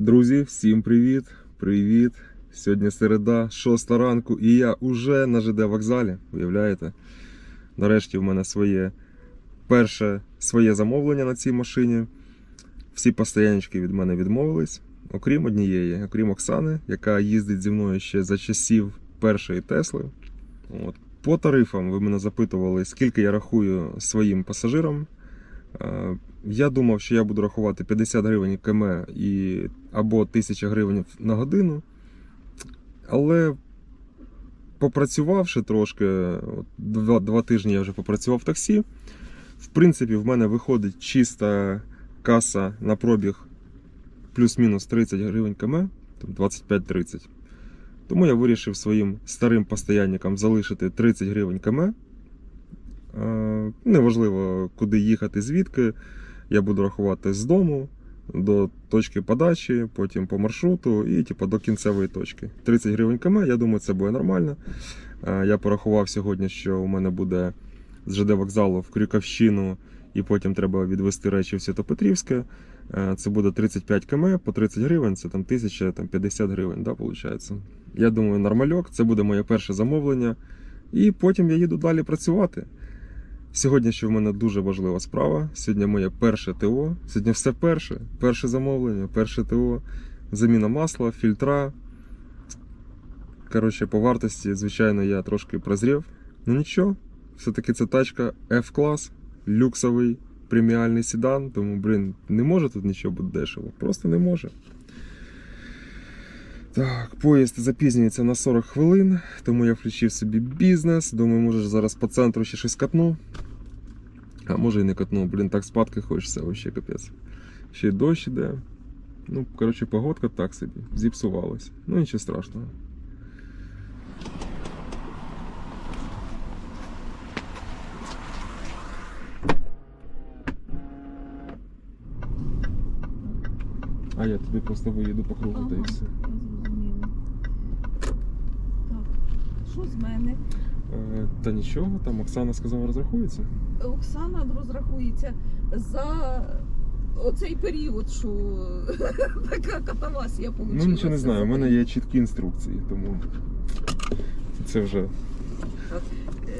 Друзі, всім привіт! Привіт! Сьогодні середа, 6 ранку, і я уже на ЖД вокзалі. Уявляєте? Нарешті в мене своє перше своє замовлення на цій машині. Всі постояннички від мене відмовились, окрім однієї, окрім Оксани, яка їздить зі мною ще за часів першої Тесли. От. По тарифам ви мене запитували, скільки я рахую своїм пасажирам. Е, Я думав, що я буду рахувати 50 гривень км і або 1000 гривень на годину. Але попрацювавши трошки, два, два тижні я вже попрацював в таксі. В принципі, в мене виходить чиста каса на пробіг плюс-мінус 30 гривень км, 25-30. Тому я вирішив своїм старим постоянникам залишити 30 гривень км. Е, Неважливо, куди їхати, звідки. Я буду рахувати з дому до точки подачі, потім по маршруту і типу, до кінцевої точки. 30 гривень км, я думаю, це буде нормально. Е, Я порахував сьогодні, що у мене буде з ЖД вокзалу в Крюківщину, і потім треба відвести речі в Святопетрівське. Е, Це буде 35 км по 30 гривень, це там 1050 гривень, да, виходить. Я думаю, нормальок, це буде моє перше замовлення. І потім я їду далі працювати. Сьогодні ще в мене дуже важлива справа. Сьогодні моє перше ТО. Сьогодні все перше. Перше замовлення, перше ТО, заміна масла, фільтра. Коротше, по вартості, звичайно, я трошки прозрів. Ну нічого, все-таки це тачка F-клас, люксовий преміальний седан, тому, блін, не може тут нічого бути дешево. Просто не може. Так, поїзд запізнюється на 40 хвилин, тому я включив собі бізнес. Думаю, може зараз по центру ще щось катну. А може і не катну, блін, так спадки хочеться, вообще капець. Ще й дощ іде. Ну, коротше, погодка так собі, зіпсувалась. Ну нічого страшного. А я тобі просто виїду по кругу та і все. Так, що з мене? Е, Та нічого, там Оксана сказала, розрахується. Оксана розрахується за оцей період, що така катавасія вийшла. Ну нічого не знаю, у мене є чіткі інструкції, тому це вже.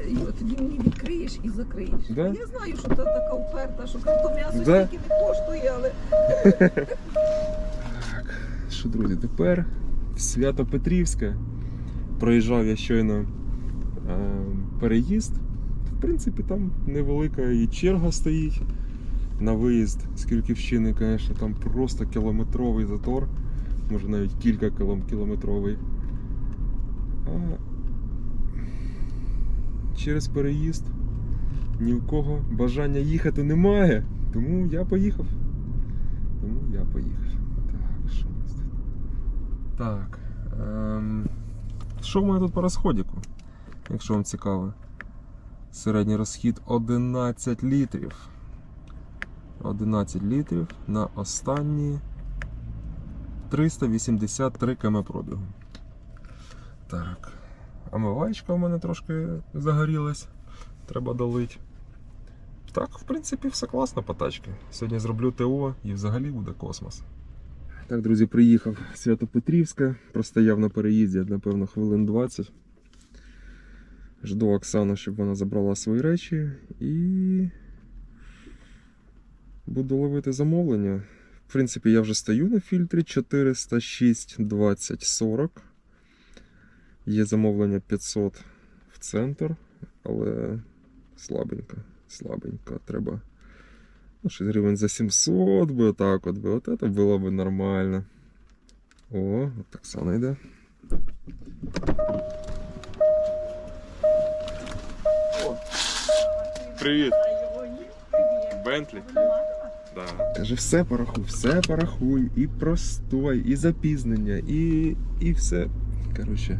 Йо, тоді мені відкриєш і закриєш. Да? Я знаю, що це така оферта, що то м'ясо Да? стільки не коштує, але Так, що, друзі, тепер Свято-Петрівське проїжджав я щойно е, переїзд. В принципі, там невелика і черга стоїть на виїзд з Крюківщини, звісно, там просто кілометровий затор, може навіть кілька кілометровий. А через переїзд ні в кого бажання їхати немає, тому я поїхав. Тому я поїхав. Так, що у нас тут? Так. Ем, що в мене тут по розходіку? Якщо вам цікаво. Середній розхід 11 літрів. 11 літрів на останні 383 км пробігу. Так. Омивачка у мене трошки загорілась. Треба долити. Так, в принципі, все класно по тачці. Сьогодні зроблю ТО і взагалі буде космос. Так, друзі, приїхав Свято-Петрівське. Простояв на переїзді, напевно, хвилин 20. Жду Оксану, щоб вона забрала свої речі і буду ловити замовлення. В принципі, я вже стою на фільтрі 406 20 40. Є замовлення 500 в центр, але слабенько, слабенько. Треба ну, 6 гривень за 700 би отак от би. От це було б нормально. О, от Оксана йде. Привіт. Бентлі. Да. Каже, все порахуй, все порахуй, і простой, і запізнення, і, і все. Коротше.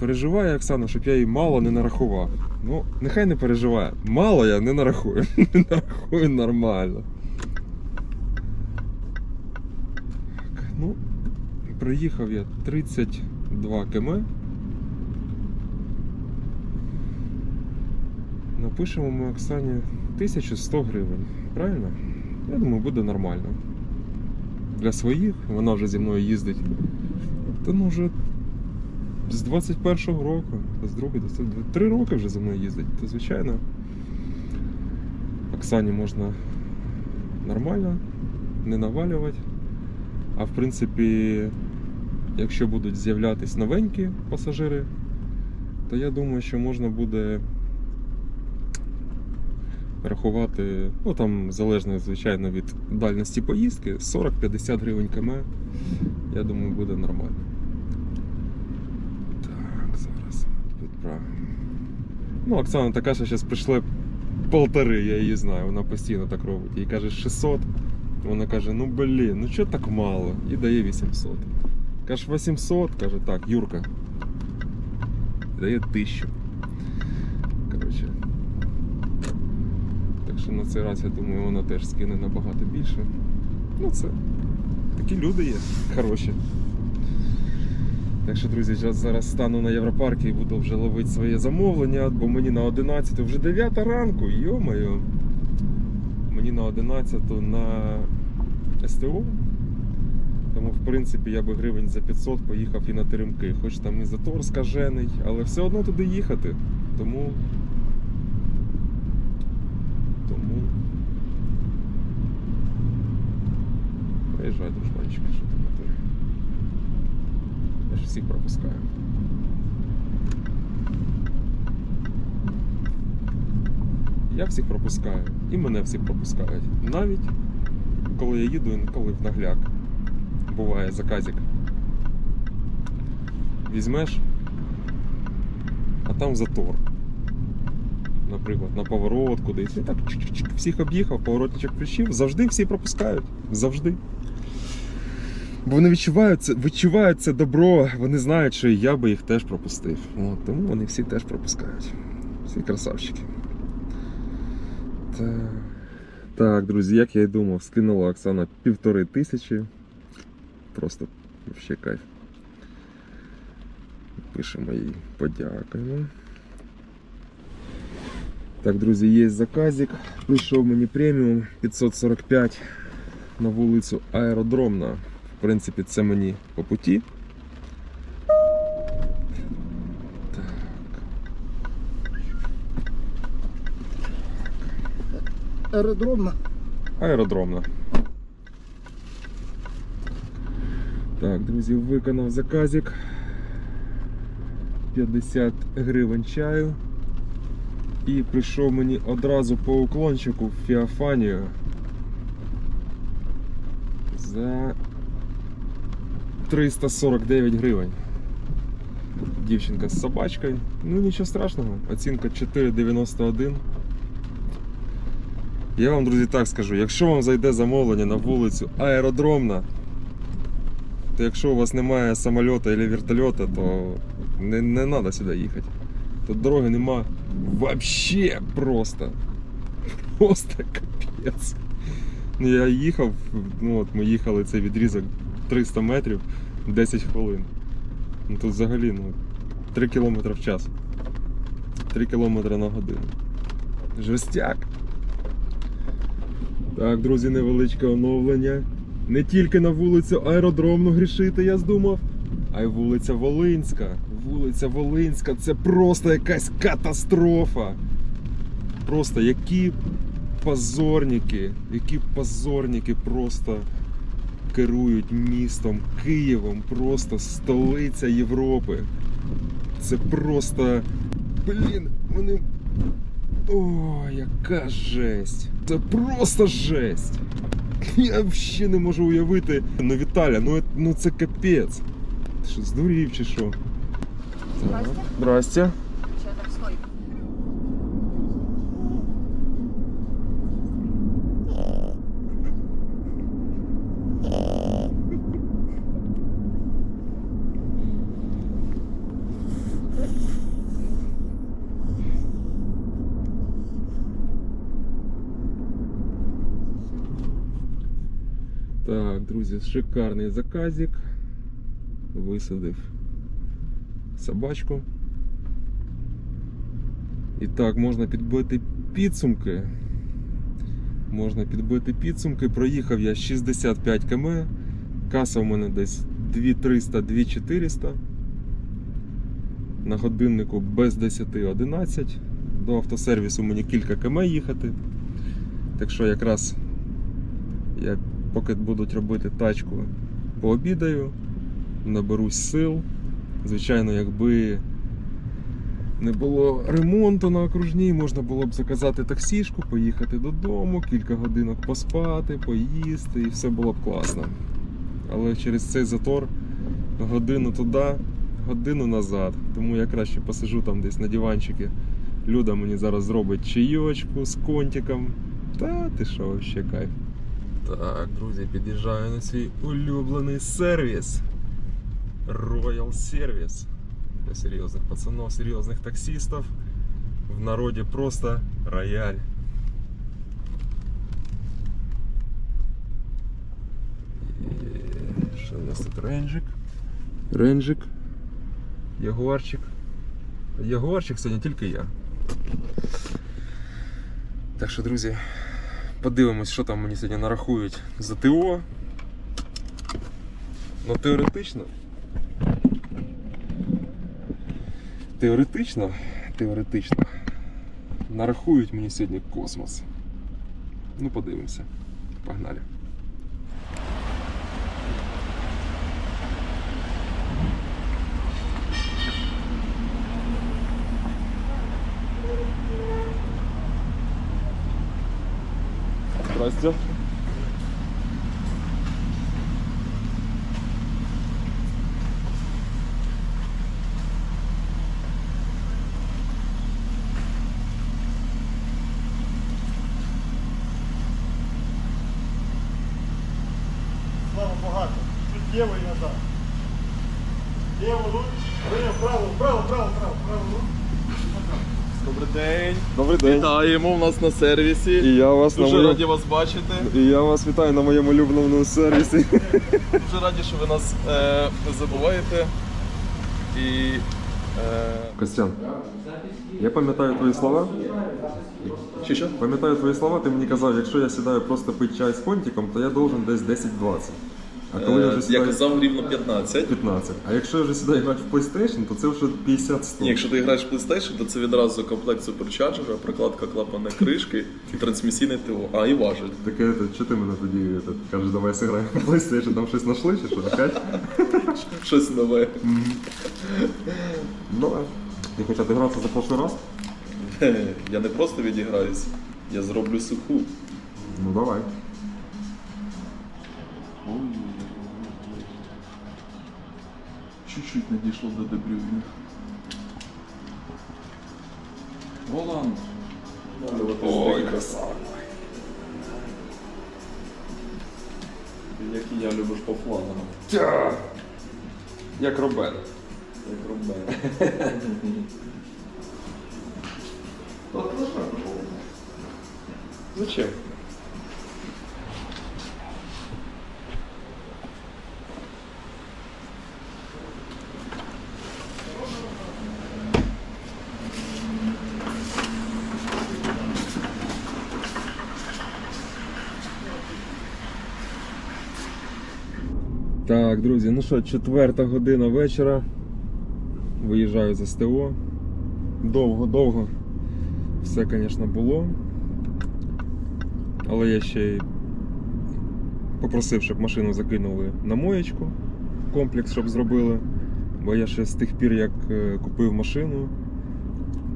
Переживає Оксана, щоб я їй мало не нарахував. Ну, нехай не переживає. Мало я не нарахую. Не нарахую нормально. Так, ну, проїхав я 32 км. Напишемо ми Оксані 1100 гривень. Правильно? Я думаю, буде нормально. для своїх, вона вже зі мною їздить. Та ну вже з 21-го року, з другого до цього, три роки вже зі мною їздить. То звичайно, Оксані можна нормально, не навалювати. А в принципі, якщо будуть з'являтись новенькі пасажири, то я думаю, що можна буде рахувати, ну там залежно, звичайно, від дальності поїздки, 40-50 гривень км. Я думаю, буде нормально. Так, зараз відправимо. Ну, Оксана така, що зараз прийшли полтори, я її знаю, вона постійно так робить. Їй каже 600. Вона каже, ну блін, ну чого так мало? І дає 800. Каже, 800, каже, так, Юрка. Дає 1000. Коротше. Що на цей раз, я думаю, вона теж скине набагато більше. Ну це. Такі люди є, хороші. Так що, друзі, зараз, зараз стану на Європаркі і буду вже ловити своє замовлення, бо мені на 11 вже 9 ранку, йо-моє. Мені на 11 на СТО. Тому, в принципі, я би гривень за 500 поїхав і на теремки. Хоч там і затор скажений, але все одно туди їхати. Тому. Приїжджай, дружбанчик, що ти на турі. Я ж всіх пропускаю. Я всіх пропускаю. І мене всіх пропускають. Навіть коли я їду інколи в нагляк. Буває заказик. Візьмеш, а там затор. Наприклад, на поворот кудись. І так чик-чик-чик, всіх об'їхав, поворотничок включив. Завжди всі пропускають. Завжди. Бо вони відчувають це, добро, вони знають, що і я би їх теж пропустив. От, тому вони всі теж пропускають. Всі красавчики. Так. Так, друзі, як я і думав, скинула Оксана півтори тисячі. Просто вообще кайф. Пишемо їй подякуємо. Так, друзі, є заказик. Прийшов мені преміум 545 на вулицю Аеродромна. В принципі, це мені по путі. Аеродромна. Аеродромна. Так, друзі, виконав заказик. 50 гривень чаю. І прийшов мені одразу по уклончику в Феофанію за 349 гривень. Дівчинка з собачкою. Ну нічого страшного. Оцінка 4,91. Я вам, друзі, так скажу, якщо вам зайде замовлення на вулицю Аеродромна, то якщо у вас немає самольота або вертольота, то не, не треба сюди їхати. Тут дороги нема вообще просто. Просто капець. Ну, я їхав, ну от ми їхали цей відрізок 300 метрів 10 хвилин. Ну тут взагалі ну, 3 км в час. 3 км на годину. Жестяк. Так, друзі, невеличке оновлення. Не тільки на вулицю Аеродромну грішити, я здумав, а й вулиця Волинська. Вулиця Волинська це просто якась катастрофа. Просто які позорники, які позорники просто керують містом Києвом, просто столиця Європи. Це просто. Блін, мене о, яка жесть. Це просто жесть. Я взагалі не можу уявити. Ну, Віталя, ну, е- ну це капець. Ти що, здурів чи що? Здрасте. Здрасте. Ще так стой. Так, друзі, шикарний заказик. Висадив собачку. І так, можна підбити підсумки. Можна підбити підсумки. Проїхав я 65 км Каса у мене десь 2300-2400. На годиннику без 10-11. До автосервісу мені кілька км їхати. Так що якраз я поки будуть робити тачку, пообідаю, наберусь сил. Звичайно, якби не було ремонту на окружній, можна було б заказати таксішку, поїхати додому, кілька годинок поспати, поїсти і все було б класно. Але через цей затор годину туди, годину назад. Тому я краще посижу там десь на диванчикі. Люда мені зараз зробить чайочку з контиком. Та ти що, вообще кайф. Так, друзі, під'їжджаю на свій улюблений сервіс. Royal Service. Для серйозних пацанов, серйозних таксистів. В народі просто рояль. І Що у нас тут ренджик? Ренджик. Ягуарчик. Ягуарчик сьогодні тільки я. Так що, друзі, подивимось, що там мені сьогодні нарахують за ТО. Ну, теоретично. Теоретично, теоретично. Нарахують мені сьогодні космос. Ну, подивимося. Погнали. Здрасте. Слава багато. Чуть ліво і назад. Ліво, ну, право, право, право, право, День. Добрий день. Вітаємо у нас на сервісі. І я вас на Дуже моєму... раді вас бачити. І я вас вітаю на моєму улюбленому сервісі. Дуже раді, що ви нас е, не забуваєте. І е, Костян, я пам'ятаю твої слова. що що? Пам'ятаю твої слова, ти мені казав, якщо я сідаю просто пити чай з понтиком, то я должен десь 10-20. А коли я вже Е, я казав рівно 15. 15. А якщо я вже сідаю грати в PlayStation, то це вже 50-100. Ні, якщо ти граєш в PlayStation, то це відразу комплект суперчарджера, прокладка клапана кришки і трансмісійне ТО. А, і важель. Таке, що ти мене тоді кажеш, давай зіграємо в PlayStation, там щось знайшли чи що? Опять? Щось нове. Ну, давай. Ти хоча ти грався за прошлий раз? Я не просто відіграюсь, я зроблю суху. Ну давай. Чуть-чуть не дійшло до дебрювінг. Воланд. Ой, красава. Як і я любиш по флангам, Тя! Як Робен. як Робен. Зачем? Друзі, ну що, четверта година вечора. Виїжджаю з СТО. Довго-довго все, звісно, було. Але я ще й попросив, щоб машину закинули на моєчку, комплекс, щоб зробили. Бо я ще з тих пір, як е, купив машину,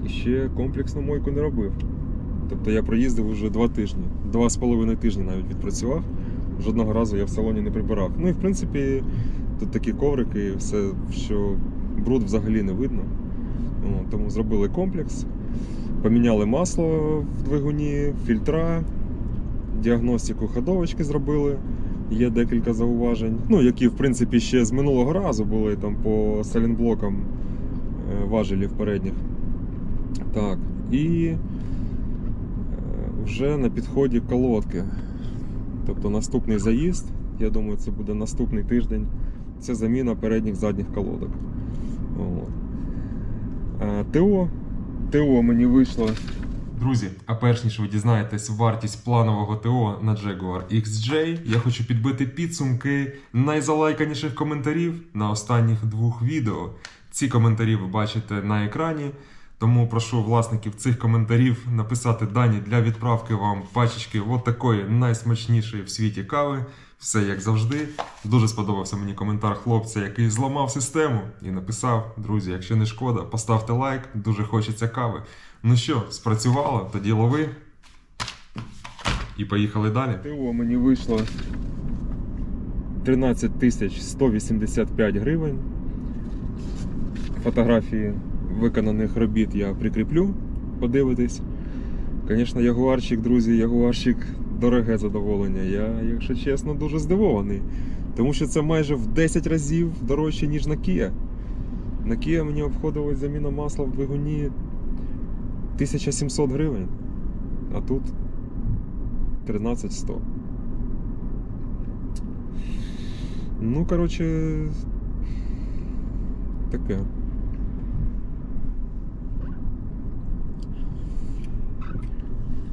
і ще комплексну мойку не робив. Тобто я проїздив вже два тижні, два з половиною тижні навіть відпрацював. Жодного разу я в салоні не прибирав. Ну і в принципі тут такі коврики, все, що бруд взагалі не видно. Тому зробили комплекс, поміняли масло в двигуні, фільтра, діагностику ходовочки зробили. Є декілька зауважень, ну, які в принципі ще з минулого разу були там по салінблокам е, важелів передніх. Так, і е, вже на підході колодки. Тобто наступний заїзд, я думаю, це буде наступний тиждень. Це заміна передніх задніх колодок. От. А, ТО. ТО мені вийшло Друзі, а перш ніж ви дізнаєтесь вартість планового ТО на Jaguar XJ, я хочу підбити підсумки найзалайканіших коментарів на останніх двох відео. Ці коментарі ви бачите на екрані. Тому прошу власників цих коментарів написати дані для відправки вам пачечки от такої найсмачнішої в світі кави. Все як завжди. Дуже сподобався мені коментар хлопця, який зламав систему і написав: друзі, якщо не шкода, поставте лайк, дуже хочеться кави. Ну що, спрацювало, тоді лови. І поїхали далі. ТО мені вийшло 13 185 гривень. Фотографії виконаних робіт я прикріплю, подивитись. Звісно, ягуарчик, друзі, ягуарчик дороге задоволення. Я, якщо чесно, дуже здивований. Тому що це майже в 10 разів дорожче, ніж на Kia. На Kia мені обходилась заміна масла в двигуні 1700 гривень. А тут 13100. Ну, коротше, таке.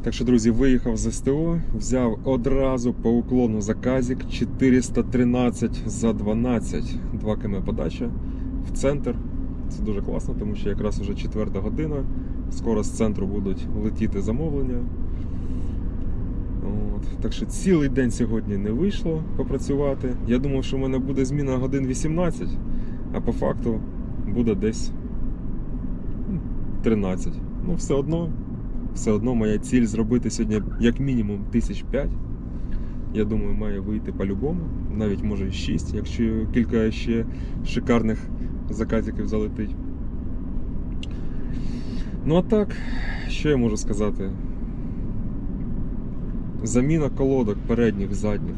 Так що, друзі, виїхав з СТО, взяв одразу по уклону заказик 413 за 12, 2 км подача в центр. Це дуже класно, тому що якраз вже четверта година. Скоро з центру будуть летіти замовлення. От. Так що цілий день сьогодні не вийшло попрацювати. Я думав, що в мене буде зміна годин 18, а по факту буде десь 13. Ну, все одно все одно моя ціль зробити сьогодні як мінімум тисяч п'ять. Я думаю, має вийти по-любому, навіть може 6, якщо кілька ще шикарних заказиків залетить. Ну а так, що я можу сказати? Заміна колодок передніх, задніх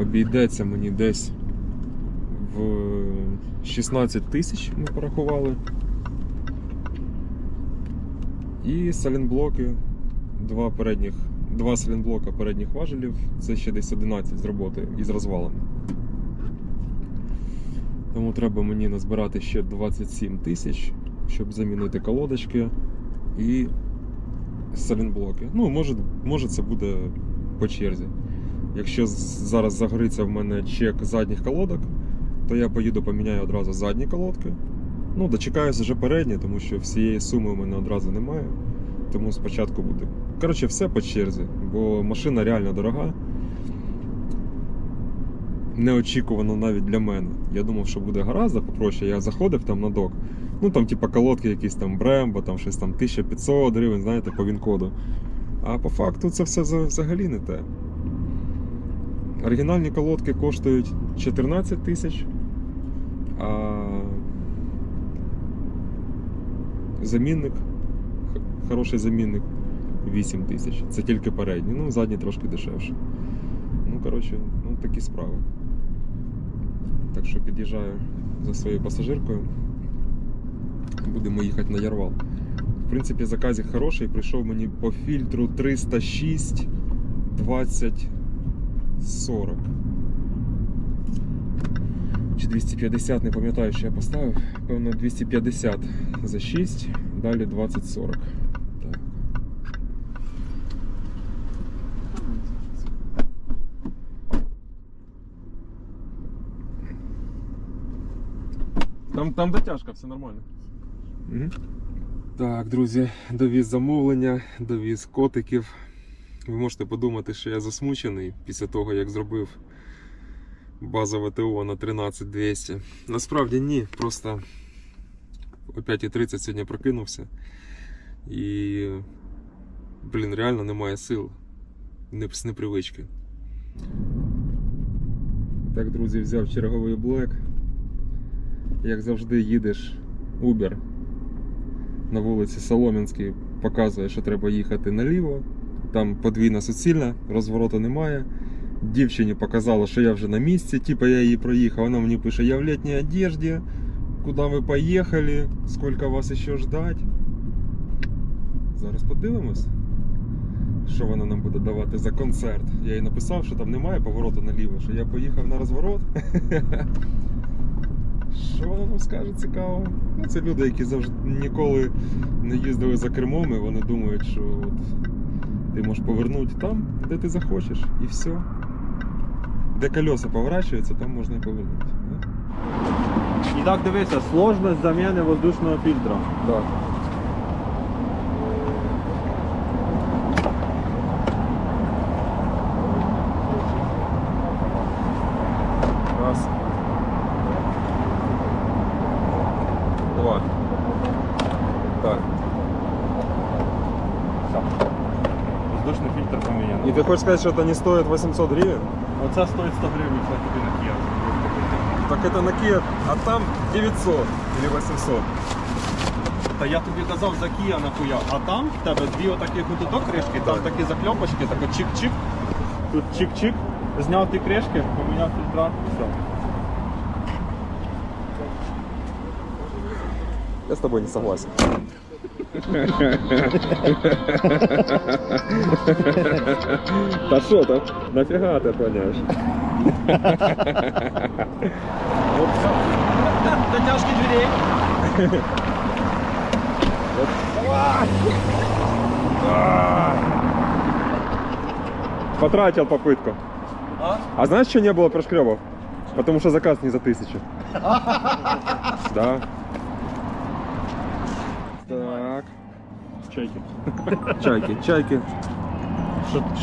обійдеться мені десь в 16 тисяч ми порахували. І салінблоки, два передніх, два салінблока передніх важелів, це ще десь 11 з роботи із розвалом. Тому треба мені назбирати ще 27 тисяч, щоб замінити колодочки і салінблоки. Ну, може, може це буде по черзі. Якщо зараз загориться в мене чек задніх колодок, то я поїду поміняю одразу задні колодки. Ну, дочекаюся вже передні, тому що всієї суми у мене одразу немає. Тому спочатку буде. Коротше, все по черзі, бо машина реально дорога. Неочікувано навіть для мене. Я думав, що буде гораздо попроще. Я заходив там на док. Ну там, типа, колодки якісь там Брембо, там щось там 1500 гривень, знаєте, по він-коду. А по факту це все взагалі не те. Оригінальні колодки коштують 14 тисяч, а замінник, хороший замінник 8 тисяч. Це тільки передній, ну задній трошки дешевше. Ну, коротше, ну такі справи. Так що під'їжджаю за своєю пасажиркою. Будемо їхати на Ярвал. В принципі, заказик хороший, прийшов мені по фільтру 306 20 40. Чи 250, не пам'ятаю, що я поставив. Певно, 250 за 6, далі 20-40. Так. Там, там дотяжка, все нормально. Так, друзі, довіз замовлення, довіз котиків. Ви можете подумати, що я засмучений після того, як зробив базове ТО на 13200. Насправді ні, просто о 5.30 сьогодні прокинувся. І, блін, реально немає сил. Не з непривички. Так, друзі, взяв черговий блек. Як завжди, їдеш Uber на вулиці Солом'янській, показує, що треба їхати наліво. Там подвійна суцільна, розвороту немає. Дівчині показала, що я вже на місці, типа я її проїхав. Вона мені пише, я в літній одежді, куди ви поїхали, скільки вас ще ждать. Зараз подивимось, що вона нам буде давати за концерт. Я їй написав, що там немає повороту наліво, що я поїхав на розворот. Що воно нам скаже цікаво? Ну, це люди, які завжди ніколи не їздили за кермом, і вони думають, що от ти можеш повернути там, де ти захочеш, і все. Де колеса поворачуються, там можна і повернути. Да? І так дивися, сложність заміни воздушного фільтра. Да. Раз. Два. Так. Воздушний фільтр поміняний. И ты хочешь сказать, что это не стоит 800 гривен? Оце стоїть 100 гривень, це тобі на Kia. Так это на Kia, а там 900 или 800. Та я тобі казав за Kia нахуя, а там в тебе дві отакі ото кришки, там такі закльопочки, так от чик-чик. Тут чик-чик, зняв ті кришки, поміняв фільтра, все. Я с тобой не согласен. Да что там? Нафига ты отклоняешь? Дотяжки дверей. Потратил попытку. А? А знаешь, что не было прошкребов? Потому что заказ не за тысячу. Да. Так. Чайки. Чайки, чайки.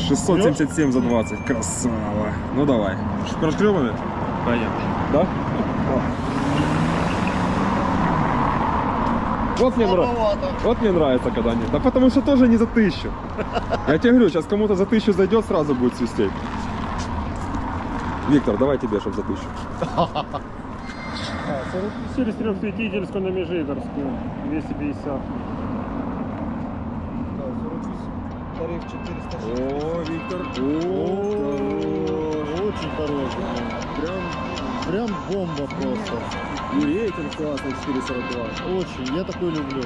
677 за 20. Красава. Ну давай. С прошкребами? Понятно. Да? Вот мне, нрав- вот мне нравится, когда нет. Да потому что тоже не за тысячу. Я тебе говорю, сейчас кому-то за тысячу зайдет, сразу будет свистеть. Виктор, давай тебе, чтобы за тысячу. 44 трехсветительскую на Межигорскую, 250 О, Виктор. Очень хороший. Прям, прям бомба просто. И рейтинг классный 442. Очень. Я такой люблю.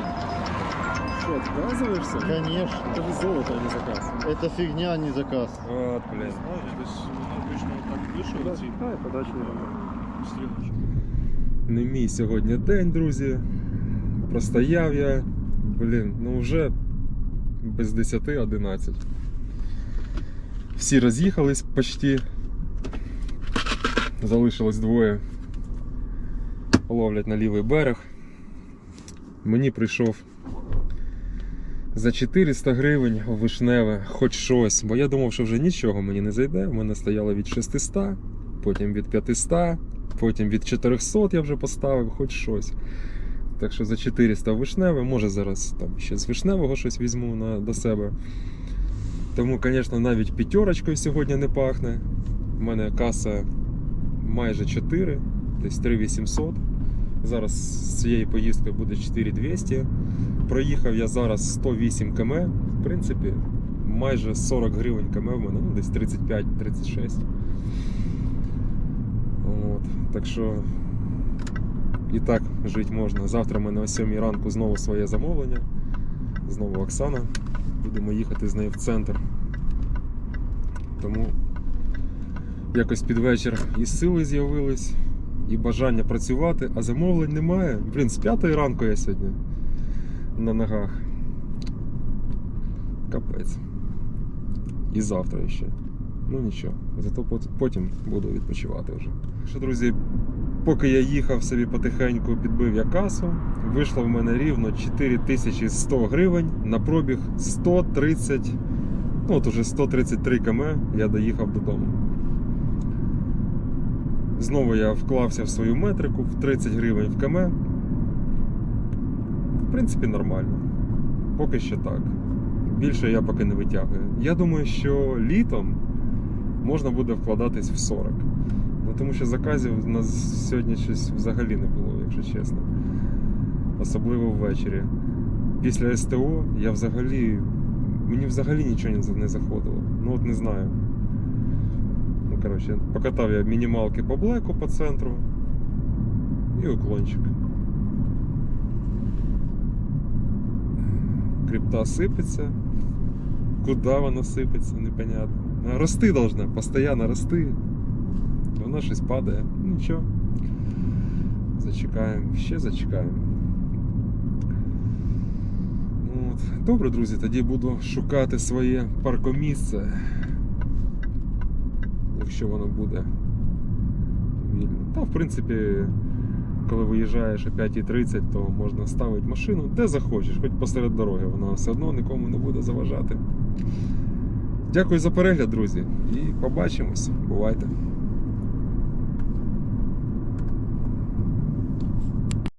Что, отказываешься? Конечно. Это же золото, а не заказ. Это фигня, а не заказ. Вот, блин. Да, и подача Не мій сьогодні день, друзі. Простояв я, блін, ну вже без 10-11. Всі роз'їхались почти. Залишилось двоє. Ловлять на лівий берег. Мені прийшов за 400 гривень вишневе, хоч щось, бо я думав, що вже нічого мені не зайде. У мене стояло від 600, потім від 500, потім від 400 я вже поставив, хоч щось. Так що за 400 вишневе, може зараз там ще з вишневого щось візьму на, до себе. Тому, звісно, навіть п'ятерочкою сьогодні не пахне. У мене каса майже 4, десь 3800. Зараз з цією поїздкою буде 4200. Проїхав я зараз 108 км. В принципі, майже 40 гривень км в мене, ну, десь 35-36. От. Так що і так жити можна. Завтра в мене о 7 ранку знову своє замовлення. Знову Оксана. Будемо їхати з нею в центр. Тому якось під вечір і сили з'явились, і бажання працювати, а замовлень немає. Блін, з 5 ранку я сьогодні на ногах. Капець. І завтра ще. Ну нічого, зато потім буду відпочивати вже. Що, друзі, поки я їхав собі потихеньку, підбив я касу. Вийшло в мене рівно 4100 гривень на пробіг 130. Ну, от уже 133 км я доїхав додому. Знову я вклався в свою метрику в 30 гривень в км. В принципі, нормально. Поки що так. Більше я поки не витягую. Я думаю, що літом можна буде вкладатись в 40. Ну, тому що заказів у нас сьогодні щось взагалі не було, якщо чесно. Особливо ввечері. Після СТО я взагалі. Мені взагалі нічого не заходило. Ну от не знаю. Ну, коротше, покатав я мінімалки по блеку по центру і уклончик. Крипта сипеться. Куда вона сипеться, непонятно. Рости должна, постійно рости. Вона щось падає. Ну, Нічого. Зачекаємо, ще зачекаємо. От. Добре, друзі, тоді буду шукати своє паркомісце. Якщо воно буде вільно. Та, в принципі, коли виїжджаєш о 5.30, то можна ставити машину де захочеш, хоч посеред дороги, вона все одно нікому не буде заважати. Дякую за перегляд, друзі, і побачимось. Бувайте!